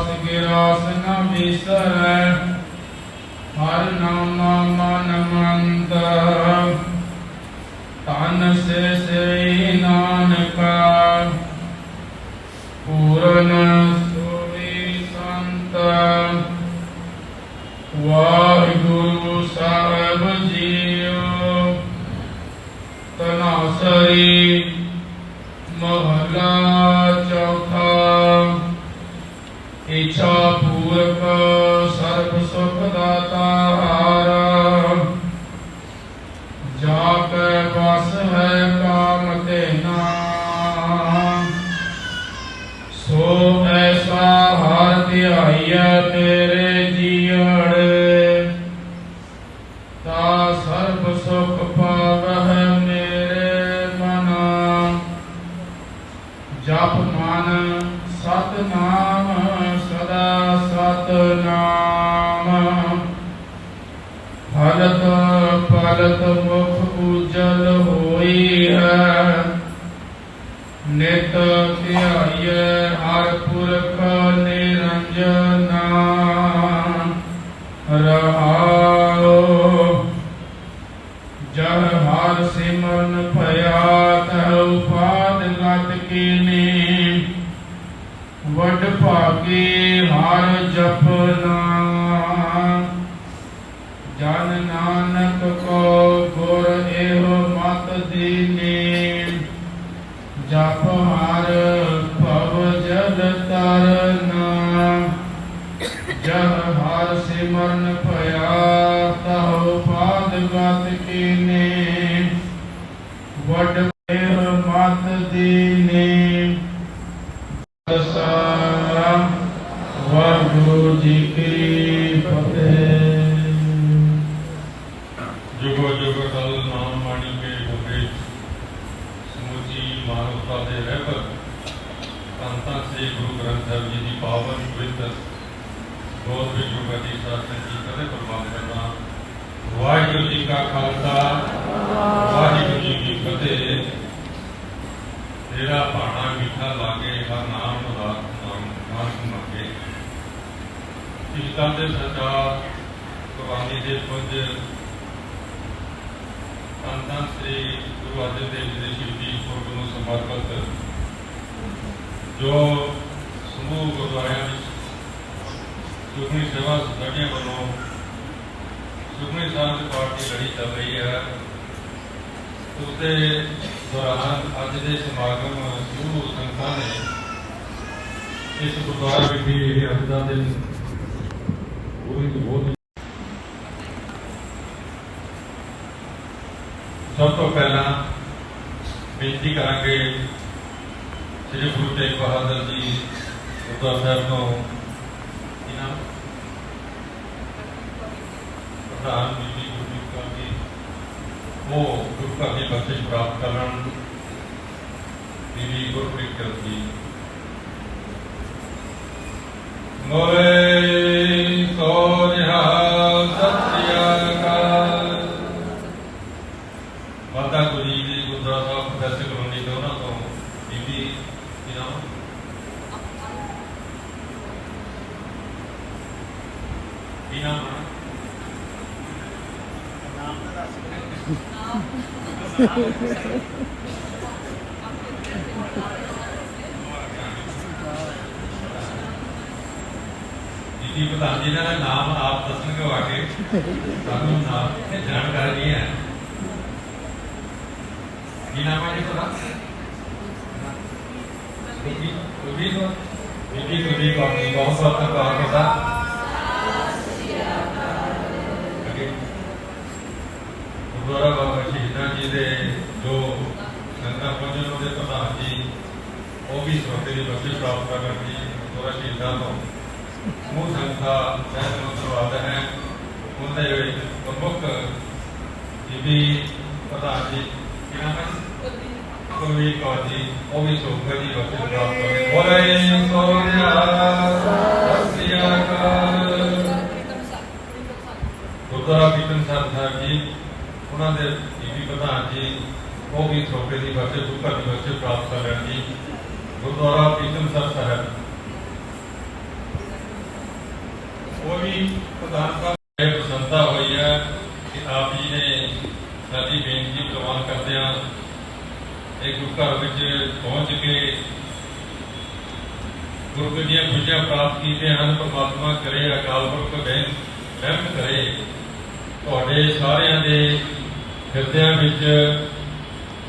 ਜਿਨਾ ਗਿਰਾਸ ਨ ਵਿਸਰੈ। ਹਰ ਨਾਮ ਮਨ ਮੰਤ ਤਨ ਸੇ ਸੇ ਨਾਨਕਾ। ਪੂਰਨ ਸੋਈ ਸੰਤ। ਵਾਹਿਗੁਰੂ ਸਾਹਿਬ ਜੀਓ ਤਨਾਸਰੀ ਪਲਤ ਮੁਖ ਉਜਲ ਹੋਈ ਹੈ। ਨਿਤ ਧਿਆਈਐ ਨਾਨਕ ਕੋ ਗੁਰ ਇਹੋ ਮਤ ਦੀਨੀ। ਜਪ ਹਰ ਭਵ ਜਲ ਤਰਨਾ। ਜਹ ਹਰ ਸਿਮਰਨ ਭਇਆ ਤਹੁ ਪਾਦ ਗਤ ਕੀਨੇ। ਵੱਡ ਦੀ ਪਾਵਨ ਪਵਿੱਤਰ ਬਹੁਤ ਵੀ ਜੁਗਤੀ ਸਾਸਨ ਜੀ ਕਦੇ ਪ੍ਰਮਾਨ ਕਰਨਾ। ਵਾਹਿਗੁਰੂ ਜੀ ਕਾ ਖਾਲਸਾ, ਵਾਹਿਗੁਰੂ ਜੀ ਕੀ ਫਤਿਹ। ਤੇਰਾ ਭਾਣਾ ਮਿੱਠਾ ਲਾਗੇ, ਹਰ ਨਾਮ ਦਾ ਨਾਮ ਨਾਮ ਮੰਗੇ। ਕੀਰਤਨ ਦੇ ਸੱਚਾ ਕੁਰਬਾਨੀ ਦੇ ਪੁੰਜ ਧੰਨ ਸ੍ਰੀ ਗੁਰੂ ਅਰਜਨ ਦੇਵ ਜੀ ਦੇ ਸ਼ਹੀਦੀ ਪੁਰਬ ਨੂੰ ਸਮਰਪਿਤ। ਜੋ ਸਮੂਹ ਗੁਰਦੁਆਰਿਆਂ ਵਿੱਚ ਸੁਖਮਨੀ ਸੇਵਾ ਸੁਸਾਇਟੀਆਂ ਵੱਲੋਂ ਸੁਖਮਨੀ ਸਾਹਿਬ ਦੇ ਪਾਠ ਲੜੀ ਚੱਲ ਰਹੀ ਹੈ। ਉਸ ਦੌਰਾਨ ਅੱਜ ਦੇ ਸਮਾਗਮ ਗੁਰੂ ਸੰਗਤਾਂ ਨੇ ਇਸ ਗੁਰਦੁਆਰਾ ਵਿਖੇ ਇਹ ਅੱਜ ਦਾ ਦਿਨ ਬਹੁਤ ਬਹੁਤ ਸਭ ਤੋਂ ਪਹਿਲਾਂ ਬੇਨਤੀ ਕਰਾਂਗੇ, ਸ੍ਰੀ ਗੁਰੂ ਤੇਗ ਬਹਾਦਰ ਜੀ ਗੁਰਦੁਆਰਾ ਸਾਹਿਬ ਤੋਂ ਇਹਨਾਂ ਪ੍ਰਧਾਨ ਬੀਬੀ ਗੁਰਦੀਪ ਕੌਰ ਜੀ ਉਹ ਗੁਰੂ ਘਰ ਦੀ ਬਖਸ਼ਿਸ਼ ਪ੍ਰਾਪਤ ਕਰਨ ਬੀਬੀ ਗੁਰਪ੍ਰੀਤ ਕੌਰ ਜੀ ਮੋਰੇ ਸੋ ਰਿਹਾ ਸਤਿ ਸ੍ਰੀ ਅਕਾਲ ਮਾਤਾ ਗੁਰੀ ਜੀ ਗੁਰਦੁਆਰਾ ਸਾਹਿਬ ਪ੍ਰੋਫੈਸਰ ਕਲੋਨੀ ਤੋਂ ਉਹਨਾਂ ਤੋਂ ਬੀਬੀ ਕੀ ਨਾਮ ਕੀ ਨਾਮ ਹੈ ਜੀ ਪ੍ਰਧਾਨ ਜੀ ਦਾ ਨਾਮ ਆਪ ਦੱਸਣਗੇ ਆ ਕੇ ਸਾਨੂੰ ਨਾਮ ਇਹ ਜਾਣਕਾਰੀ ਨਹੀਂ ਹੈ ਕੀ ਨਾਮ ਹੈ ਜੀ ਤੁਹਾਡਾ ਬੀਬੀ ਬੀਬੀ ਤੋਂ ਬੀਬੀ ਗੁਰਦੀਪ ਕੌਰ ਜੀ ਬਹੁਤ ਬਹੁਤ ਧੰਨਵਾਦ ਤੁਹਾਡਾ ਗੁਰਦੁਆਰਾ ਬਾਬਾ ਸ਼ਹੀਦਾਂ ਜੀ ਦੇ ਜੋ ਸੰਗਤਾਂ ਪਹੁੰਚਣ ਉਹਦੇ ਪ੍ਰਧਾਨ ਜੀ, ਉਹ ਵੀ ਸੋਤੇ ਦੀ ਬਖਸ਼ਿਸ਼ ਪ੍ਰਾਪਤ ਕਰਨ ਜੀ ਗੁਰਦੁਆਰਾ ਸ਼ਹੀਦਾਂ ਤੋਂ ਸਮੂਹ ਸੰਗਤਾਂ ਸਹਿਤ ਨੂੰ ਹੈ। ਉਹਦੇ ਵਿੱਚ ਪ੍ਰਮੁੱਖ ਬੀਬੀ ਪ੍ਰਧਾਨ ਜੀ ਕੀ ਹੈ ਕੋਈ ਕੌਰ ਜੀ। ਉਹ ਵੀ ਸੋਖਾ ਜੀ ਬਖਸ਼ਿਸ਼ ਪ੍ਰਾਪਤ ਕਰਦੇ ਬੋਲੇ ਸੋਨਿਆ ਸਤਿ ਸ੍ਰੀ ਗੁਰਦੁਆਰਾ ਕੀਰਤਨ ਸਾਹਿਬ ਜੀ ਉਹਨਾਂ ਦੇ ਜੀਵੀ ਪ੍ਰਧਾਨ ਜੀ, ਉਹ ਵੀ ਥੋਪੇ ਦੀ ਵਰਸੇ ਗੁਰਪਤ ਦੀ ਵਰਸੇ ਪ੍ਰਾਪਤ ਕਰ ਲੈਣ ਜੀ। ਗੁਰਦੁਆਰਾ ਪ੍ਰੀਤਮ ਸਰ ਸਾਹਿਬ। ਉਹ ਵੀ ਪ੍ਰਧਾਨ ਸਾਹਿਬ ਇਹ ਪ੍ਰਸੰਤਾ ਹੋਈ ਹੈ ਕਿ ਆਪ ਜੀ ਨੇ ਸਾਡੀ ਬੇਨਤੀ ਪ੍ਰਵਾਨ ਕਰਦੇ ਆ ਇਹ ਗੁਰਘਰ ਵਿੱਚ ਪਹੁੰਚ ਕੇ ਗੁਰੂ ਦੀਆਂ ਖੁਸ਼ੀਆਂ ਪ੍ਰਾਪਤ ਕੀਤੇ ਹਨ, ਪ੍ਰਮਾਤਮਾ ਕਰੇ, ਅਕਾਲ ਪੁਰਖ ਬੈਂਕ ਰਹਿਮ ਕਰੇ। ਤੁਹਾਡੇ ਸਾਰਿਆਂ ਦੇ ਹਿਰਦਿਆਂ ਵਿੱਚ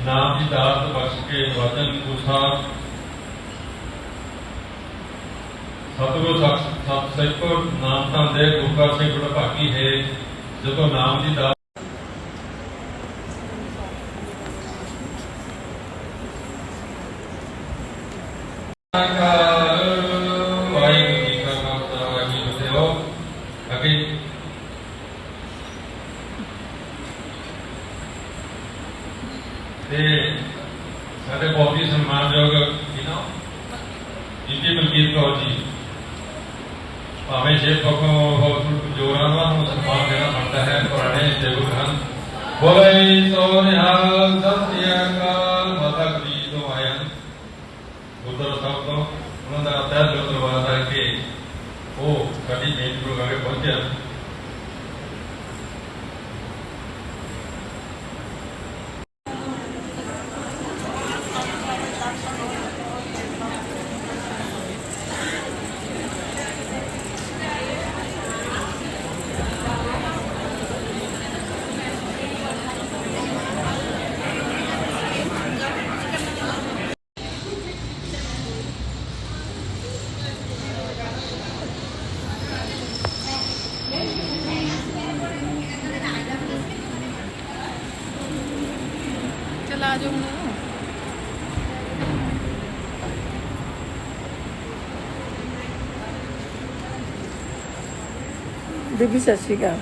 ਨਾਮ ਦੀ ਦਾਤ ਬਖਸ਼ ਕੇ ਵਚਨ ਉਸਾਰ ਸਤਿਗੁਰ ਸਤ ਸਤ ਨਾਮ ਤਾਂ ਦੇ ਗੁਰਕਾ ਸਿੰਘ ਗੁਣ ਭਾਗੀ ਹੈ। ਜਦੋਂ ਨਾਮ ਦੀ ਦਾਤ ਵਾਹਿਗੁਰੂ ਜੀ ਕਾ ਖਾਲਸਾ ਵਾਹਿਗੁਰੂ ਜੀ ਕੀ ਫਤਿਹ ਅੱਗੇ ਤੇ ਸਾਡੇ ਬਹੁਤ ਹੀ ਸਨਮਾਨਯੋਗ ਜੀ ਨਾ ਬੀਬੀ ਬਲਕੀਤ ਕੌਰ ਜੀ। ਭਾਵੇਂ ਜੇ ਪੱਖੋਂ ਜੋਰਾਂ ਨਾਲ ਨੂੰ ਸਨਮਾਨ ਦੇਣਾ ਬਣਦਾ ਹੈ, ਪੁਰਾਣੇ ਸੇਵਕ ਹਨ। ਬੋਲੇ ਸੋ ਨਿਹਾਲ, ਸਤਿ ਅਕਾਲ, ਮਾਤਾ ਗੁਰੀ ਤੋਂ ਆਏ ਹਨ ਸਾਹਿਬ ਤੋਂ ਉਹਨਾਂ ਦਾ ਤਹਿ ਦਿਲੋਂ ਧੰਨਵਾਦ ਹੈ ਕਿ ਉਹ ਸਾਡੀ ਬੇਨਤੀ ਨੂੰ ਪਹੁੰਚਿਆ। ਚਲਾ ਜਾਓ ਹੁਣ ਬੀਬੀ ਸਤਿ ਸ਼੍ਰੀ ਅਕਾਲ।